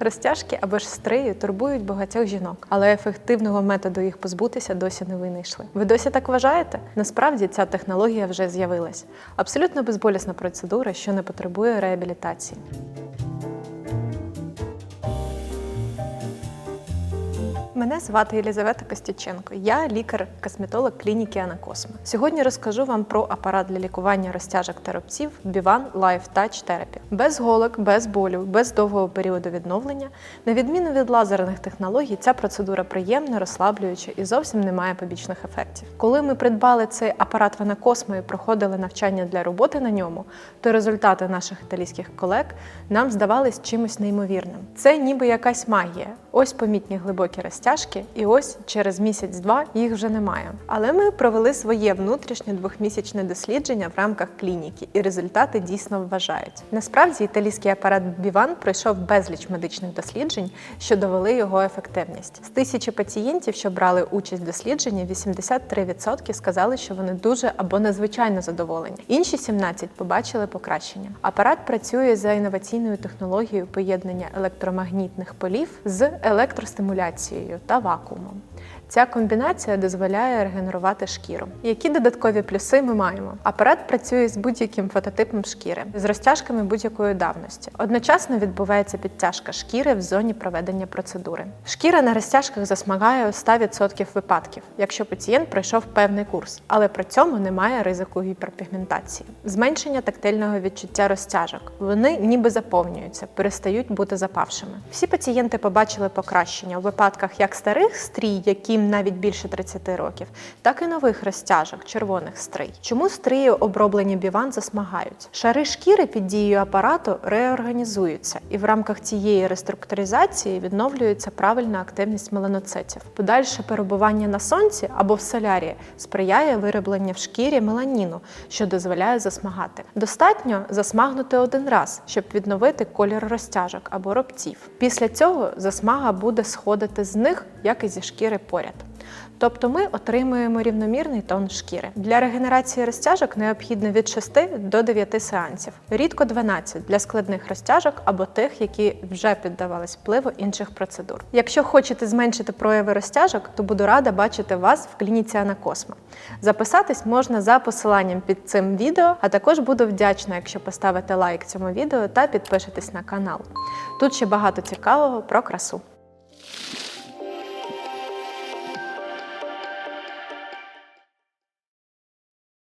Розтяжки або ж стреї турбують багатьох жінок, але ефективного методу їх позбутися досі не винайшли. Ви досі так вважаєте? Насправді ця технологія вже з'явилась. Абсолютно безболісна процедура, що не потребує реабілітації. Мене звати Єлізавета Костюченко. Я лікар-косметолог клініки Анакосма. Сьогодні розкажу вам про апарат для лікування розтяжок та рубців Bivan Life Touch Therapy. Без голок, без болю, без довгого періоду відновлення. На відміну від лазерних технологій, ця процедура приємна, розслаблююча і зовсім не має побічних ефектів. Коли ми придбали цей апарат в Анакосмо і проходили навчання для роботи на ньому, то результати наших італійських колег нам здавались чимось неймовірним. Це ніби якась магія. Ось помітні глибокі розтяжки, і ось через місяць-два їх вже немає. Але ми провели своє внутрішнє двохмісячне дослідження в рамках клініки, і результати дійсно вважають. Насправді італійський апарат Біван пройшов безліч медичних досліджень, що довели його ефективність. З тисячі пацієнтів, що брали участь в дослідженні, 83% сказали, що вони дуже або надзвичайно задоволені. Інші 17 побачили покращення. Апарат працює за інноваційною технологією поєднання електромагнітних полів з електростимуляцією та вакуумом. Ця комбінація дозволяє регенерувати шкіру. Які додаткові плюси ми маємо? Апарат працює з будь-яким фототипом шкіри, з розтяжками будь-якої давності. Одночасно відбувається підтяжка шкіри в зоні проведення процедури. Шкіра на розтяжках засмагає у 100% випадків, якщо пацієнт пройшов певний курс, але при цьому немає ризику гіперпігментації. Зменшення тактильного відчуття розтяжок. Вони ніби заповнюються, перестають бути запавшими. Всі пацієнти побачили покращення у випадках як старих стрій, яким навіть більше 30 років, так і нових розтяжок, червоних стрий. Чому стрії, оброблені біван, засмагають? Шари шкіри під дією апарату реорганізуються, і в рамках цієї реструктуризації відновлюється правильна активність меланоцитів. Подальше перебування на сонці або в солярії сприяє виробленню в шкірі меланіну, що дозволяє засмагати. Достатньо засмагнути один раз, щоб відновити колір розтяжок або рубців. Після цього засмага буде сходити з них, як і зі шкіри поряд. Тобто ми отримуємо рівномірний тон шкіри. Для регенерації розтяжок необхідно від 6 до 9 сеансів, рідко 12 для складних розтяжок або тих, які вже піддавались впливу інших процедур. Якщо хочете зменшити прояви розтяжок, то буду рада бачити вас в клініці Анакосма. Записатись можна за посиланням під цим відео, а також буду вдячна, якщо поставите лайк цьому відео та підпишетесь на канал. Тут ще багато цікавого про красу.